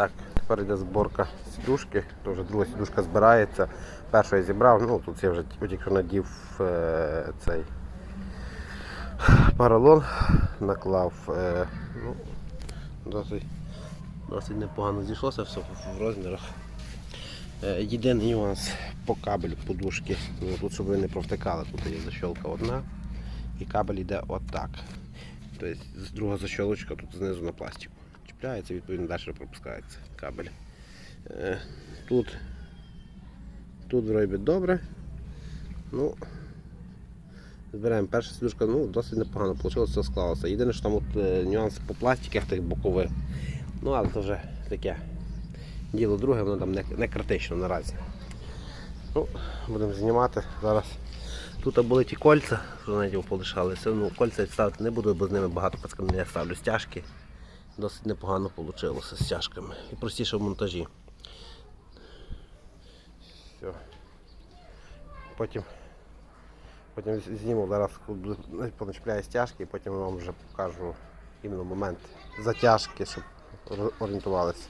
Так, тепер йде зборка сідушки. То вже друга сідушка збирається. Першу я зібрав, ну тут я вже тільки надів е, цей поролон, наклав. Е, ну, досить, досить непогано зійшлося все в розмірах. Е, Єдиний нюанс по кабелю подушки. Ну, тут, щоб ви не провтикали, тут є защолка одна і кабель йде отак. Тобто друга защолочка тут знизу на пластику. Чіпляється, відповідно далі пропускається кабель. Е, Тут, тут вроді добре. Ну, збираємо перша сидушка, ну, досить непогано вийшло, все склалося. Єдине, що там от, е, нюанс по пластиках тих бокових. Ну, але це вже таке діло друге, воно там не, не критично наразі. Ну, будемо знімати зараз. Тут були ті кольця, що навіть полишалися. Ну, кольця я ставити не буду, бо з ними багато пацками я ставлю стяжки. Досить непогано вийшло з тяжками. І простіше в монтажі. Все. Потім, потім зніму зараз буду- поначіпляю стяжки і потім вам вже покажу іменно момент затяжки, щоб орієнтувалися.